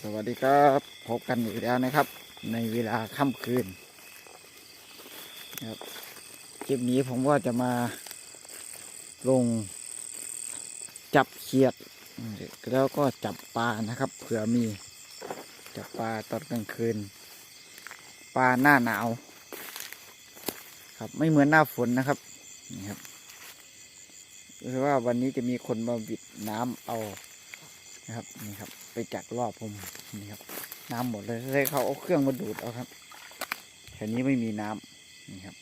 สวัสดีครับพบกันอีกแล้วนะครับ ในเวลาค่ำคืนครับคลิปนี้ผมก็จะมา ลง จับเขียด แล้วก็จับปลานะครับ เผื่อมีจับปลาตอนกลางคืน ปลาหน้าหนาว ครับไม่เหมือนหน้าฝนนะครับนี่ครับคือว่าวันนี้จะมีคนมาบิดน้ำเอานะครับนี่ครับ ไปจากรอบผมนี่ครับ น้ำหมดเลยเลยเขาเอาเครื่องมาดูดเอาครับแถวนี้ไม่มีน้ำนี่ครับ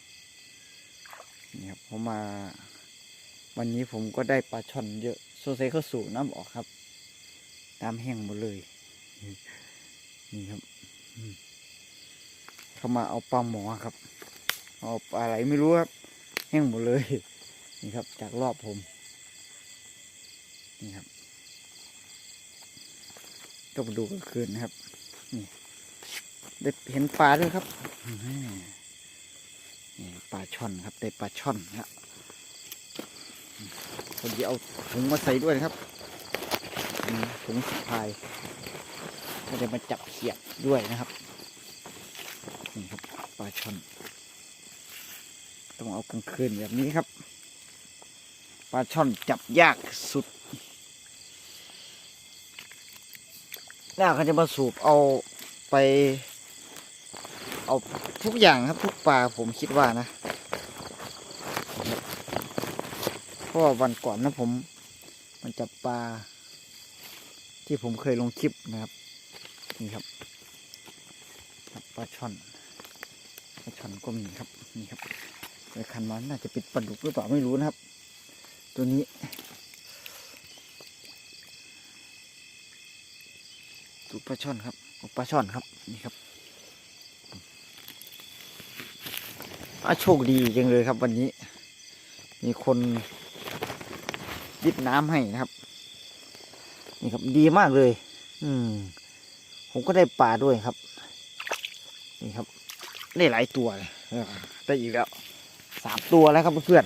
นี่ครับผมมา วันนี้ผมก็ได้ปลาช่อนเยอะโซเซเขาสูบน้ำออกครับน้ำแห้งหมดเลยนี่ครับเขามาเอาปลาหมอครับเอาปลาอะไรไม่รู้ครับ แห้งหมดเลย นี่ครับ จากรอบผม นี่ครับ ก็มาดูกลางคืนนะครับ นี่ได้เห็นปลาด้วยครับนี่ปลาช่อนครับ ได้ปลาช่อนนะครับคนที่เอาถุงมาใส่ด้วยนะครับถุงสะพายก็ได้มาจับเขียดด้วยนะครับนี่ครับปลาช่อนต้องเอากลางคืนแบบนี้ครับปลาช่อนจับยากสุด น่าเขาจะมาสูบเอาไป เอาทุกอย่างครับทุกปลาผมคิดว่านะเพราะว่าวันก่อนนะผม มันจับปลา ที่ผมเคยลงคลิปนะครับนี่ครับครับปลาช่อนปลาช่อนก็มีครับนี่ครับในคันมันน่าจะป็นปลาดุกหรือเปล่าไม่รู้นะครับ ตัวนี้ ดูปลาช่อนครับปลาช่อนครับนี่ครับปลาโชคดีจังเลยครับ วันนี้ มีคนยิบน้ำให้นะครับ นี่ครับดีมากเลย อืม ผมก็ได้ปลาด้วยครับ นี่ครับ ได้หลายตัวเลยได้อีกแล้วสามตัวแล้วครับเพื่อน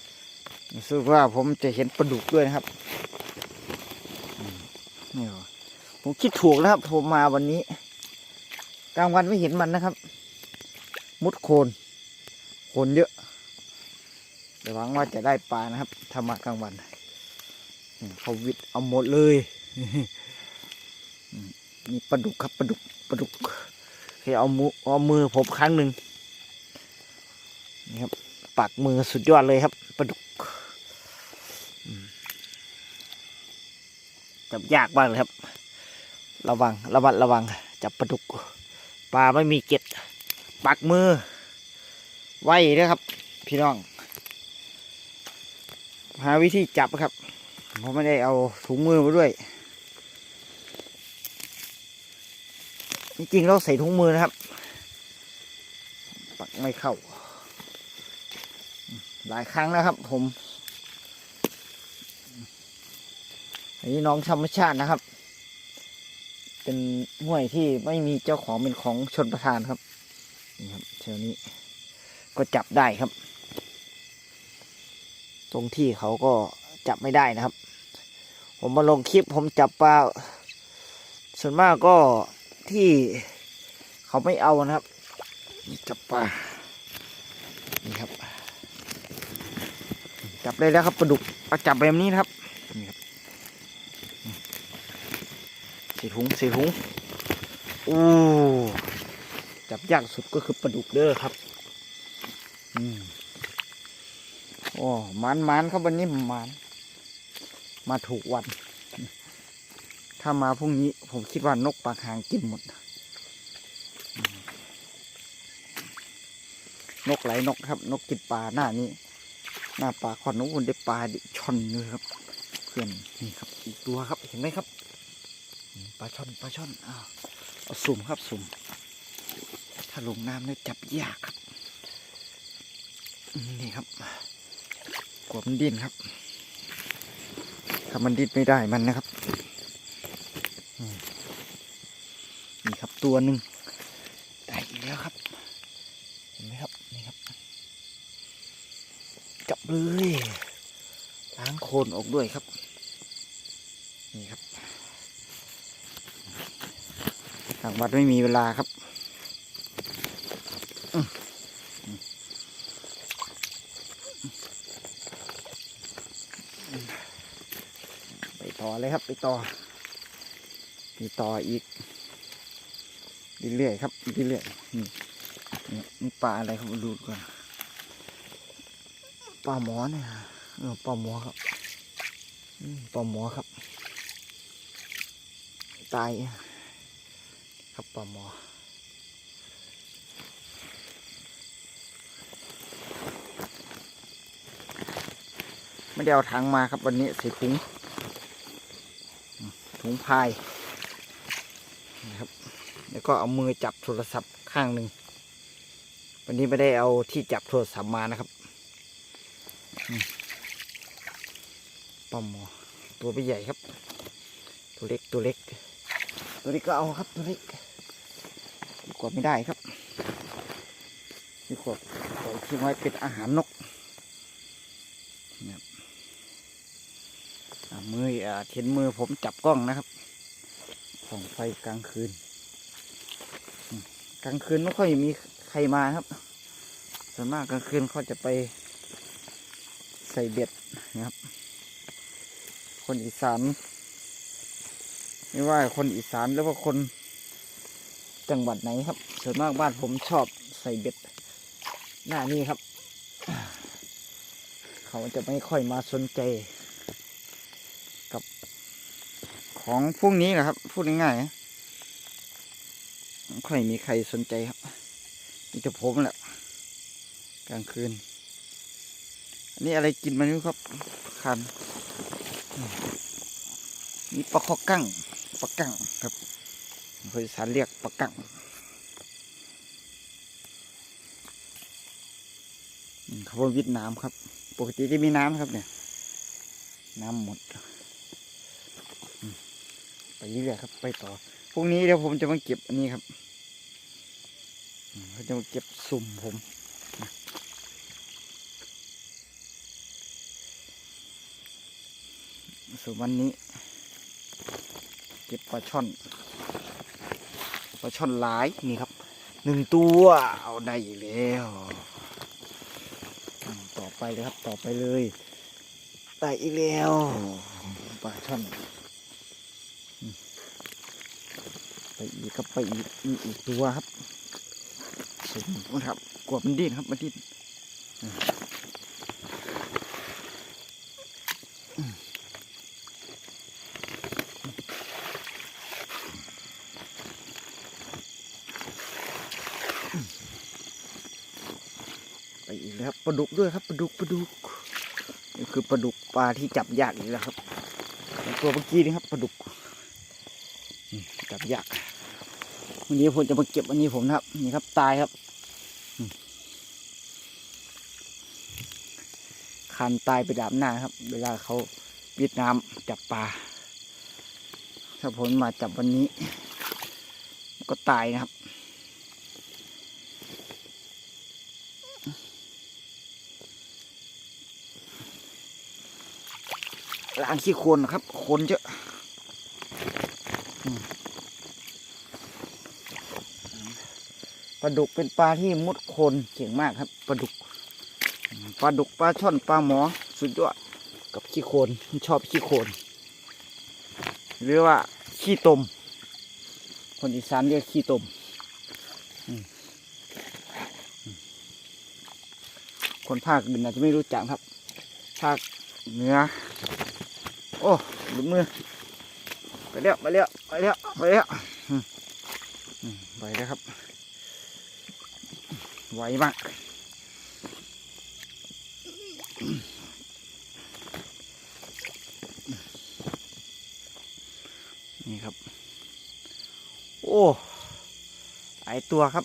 ๆรู้สึกว่าผมจะเห็นปลาดุกด้วยนะครับอืมนี่เหรอ ผมคิดถูกแล้วครับผมมาวันนี้กลางวันไม่เห็นมันนะครับ มุดโคนโคนเยอะเดี๋ยวหวังว่าจะได้ปลานะครับถ้ามากลางวันเขาวิดเอาหมดเลยมีปลาดุกครับปลาดุกปลาดุกเคยเอามือเอามือผมครั้งหนึ่งนี่ครับปากมือสุดยอดเลยครับปลาดุกจับยากมากเลยครับ ระวังระวัดระวังจับปลาดุกปลาไม่มีเก็ดปักมือ ไว้นะครับ พี่น้อง หาวิธีจับครับผมไม่ได้เอาถุงมือมาด้วย จริงๆเราใส่ถุงมือนะครับ ปักไม่เข้า หลายครั้งแล้วครับผม อันนี้น้องธรรมชาตินะครับ เป็นห้วยที่ไม่มีเจ้าของเป็นของชนประทานครับนี่ครับเท่านี้ก็จับได้ครับ ตรงที่เขาก็จับไม่ได้นะครับ ผมมาลงคลิปผมจับปลาส่วนมากก็ที่เขาไม่เอานะครับจับปลานี่ครับ จับได้แล้วครับปลาดุกเอาจับแบบนี้นะครับ สีถุงสีถุงอู้จับยากสุดก็คือปลาดุกเด้อครับอืมโอ้มันมันครับวันนี้มันมาถูกวัน ถ้ามาพรุ่งนี้ผมคิดว่านกปากหางกินหมด นกไหลนกครับ นกกินปลาหน้านี้ หน้าปลาขอนนกมันได้ปลาดิชอนเลยครับ เพื่อนนี่ครับ อีกตัวครับเห็นไหมครับ ปลาช่อนปลาช่อนอ้าวเอาสุ่มครับสุ่ม ถ้าลงน้ำเนี่ยจับยากครับ นี่ครับกลัวมันดิ้นครับ ถ้ามันดิ้นไม่ได้มันนะครับ นี่ครับตัวหนึ่งได้อีกแล้วครับ เห็นไหมครับ นี่ครับ จับเลยล้างโคลนออกด้วยครับ ทางวัดไม่มีเวลาครับไปต่อเลยครับ ไปต่อไปต่ออีกเรื่อยๆครับเรื่อยๆนี่นี่ปลาอะไรครับดูก่อนปลาหมอเนี่ยเออปลาหมอครับปลาหมอครับ ตาย ครับปลาหมอไม่ได้เอาถังมาครับวันนี้ใส่ถุงถุงพายนะครับ แล้วก็เอามือจับโทรศัพท์ข้างหนึ่งวันนี้ไม่ได้เอาที่จับโทรศัพท์มานะครับปลาหมอตัวไม่ใหญ่ครับ ตัวเล็กตัวเล็ก ตัวนี้ก็เอาครับตัวเล็ก กว่าไม่ได้ครับดีกวาปล่อยทิ้งไว้เป็นอาหารนกนี่ยอ่ามืออ่าเห็นมือผมจับกล้องนะครับส่องไฟกลางคืน กลางคืนไม่ค่อยมีใครมาครับ ส่วนมากกลางคืนเขาจะไปใส่เบ็ดนะครับ คนอีสาน ไม่ว่าคนอีสานหรือว่าคน จังหวัดไหนครับ ส่วนมากบ้านผมชอบใส่เบ็ด หน้านี้ครับ เขาจะไม่ค่อยมาสนใจ กับของพวกนี้นะครับ พูดง่ายๆไม่ค่อยมีใครสนใจครับมีแต่ผมแหละกลางคืน อันนี้อะไรกินมันนี่ครับคันนี่ปลาคอกั้งปลากั้งครับ เคยสาเรียกปลากังเขาว่าวิทย์น้ำครับ ปกติจะมีน้ำครับเนี่ย น้ำหมด ไปเรื่อยครับ ไปต่อ พรุ่งนี้เดี๋ยวผมจะมาเก็บอันนี้ครับเขาจะมาเก็บสุ่มผมนะส่วนวันนี้ เก็บปลาช่อน ปลาช่อนหลายนี่ครับหนึ่งตัวเอาได้อีกแล้วต่อไปเลยครับต่อไปเลยได้อีกแล้วปลาช่อนไปอีกครับไปอีกมีอีกตัวครับสูงนะครับกลัวมันดิ้นครับมันดิ้น ไปอีกแล้วครับปลาดุกด้วยครับปลาดุกปลาดุกนี่คือปลาดุกปลาที่จับยากอีกแล้วครับ ตัวเมื่อกี้นี่ครับปลาดุกจับยากวันนี้ผมจะมาเก็บอันนี้ผมนะครับ นี่ครับตายครับคันตายไปดาบหน้าครับ เวลาเขาวิดน้ำจับปลาถ้าผมมาจับวันนี้ ก็ตายนะครับ ล้างขี้โคลนนะครับโคลนเยอะปลาดุกเป็นปลาที่มุดโคลนเก่งมากครับปลาดุกปลาดุกปลาช่อนปลาหมอสุดยอดกับขี้โคลนชอบขี้โคลนหรือว่าขี้ตม คนอีสานเรียกขี้ตมอืมอืมคนภาคอื่นอาจจะไม่รู้จักครับ ภาคเหนือ โอ้หลุดมือไปแล้วไปแล้วไปแล้วไปแล้วไปแล้วครับไวมากนี่ครับ โอ้ไอตัวครับ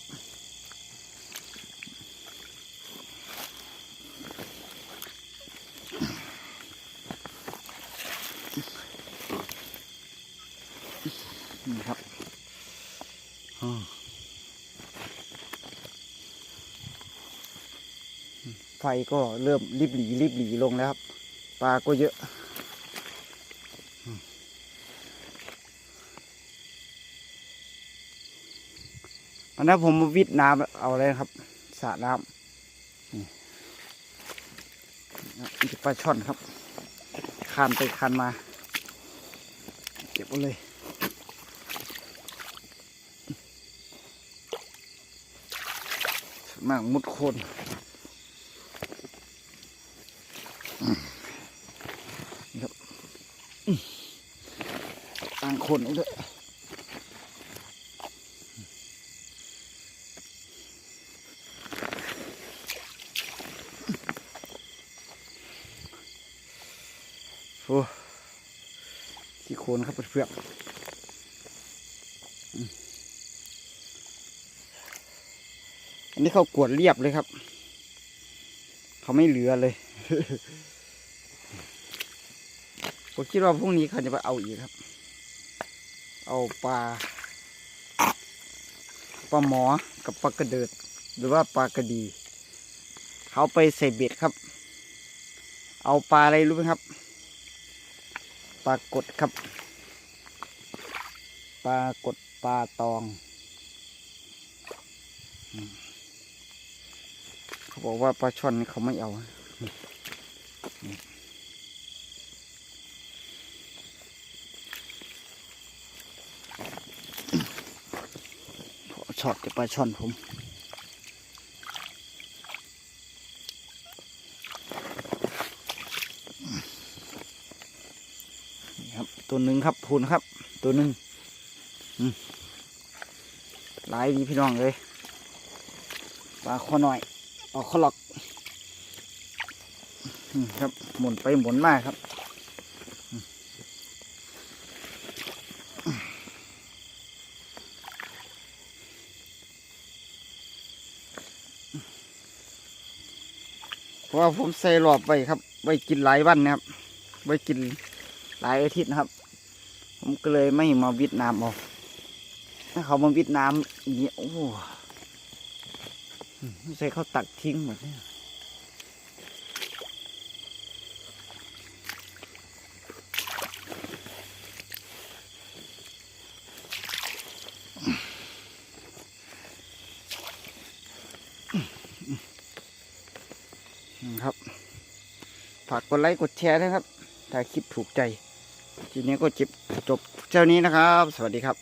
นี่ครับอืมไฟก็เริ่มรีบหลีรีบหลีลงแล้วครับ ปลาก็เยอะ วันนั้นผมวิดน้ำเอาเลยครับสระน้ำนี่นปลาช่อนครับคานไปคานมา เก็บไว้เลยส่วนมากมุดโคนอืม นี่ครับอืมตั้งโคนด้วยโอ้ที่โคนครับเพื่อนอันนี้เขากวดเรียบเลยครับ เขาไม่เหลือเลย ผมคิดว่าพรุ่งนี้เขาจะมาเอาอีกครับ เอาปลาปลาหมอกับปลากระเดิด หรือว่าปลากระดี เขาไปใส่เบ็ดครับ เอาปลาอะไรรู้ไหมครับปลากดครับปลากดปลาตองเขาบอกว่าปลาช่อนนี่เขาไม่เอา ช็อตจะปลาช่อนผมนะครับตัวหนึ่งครับพูนครับ ตัวหนึ่งหลายดีพี่น้องเลยปลาคอหน่อยปลาคอหลอก ครับ หมุนไปหมุนมาครับ เพราะว่าผมใส่หลอบไว้ครับ ไว้กินหลายวันนะครับ ไว้กินหลายอาทิตย์นะครับ ผมก็เลยไม่มาวิดน้ำออกถ้าเขามาวิดน้ำอย่างนี้โอ้ใส่เขาตักทิ้งหมดเนี่ย ฝากกดไลค์กดแชร์นะครับ ถ้าคลิปถูกใจทีนี้ก็จบจบเจ้านี้นะครับ สวัสดีครับ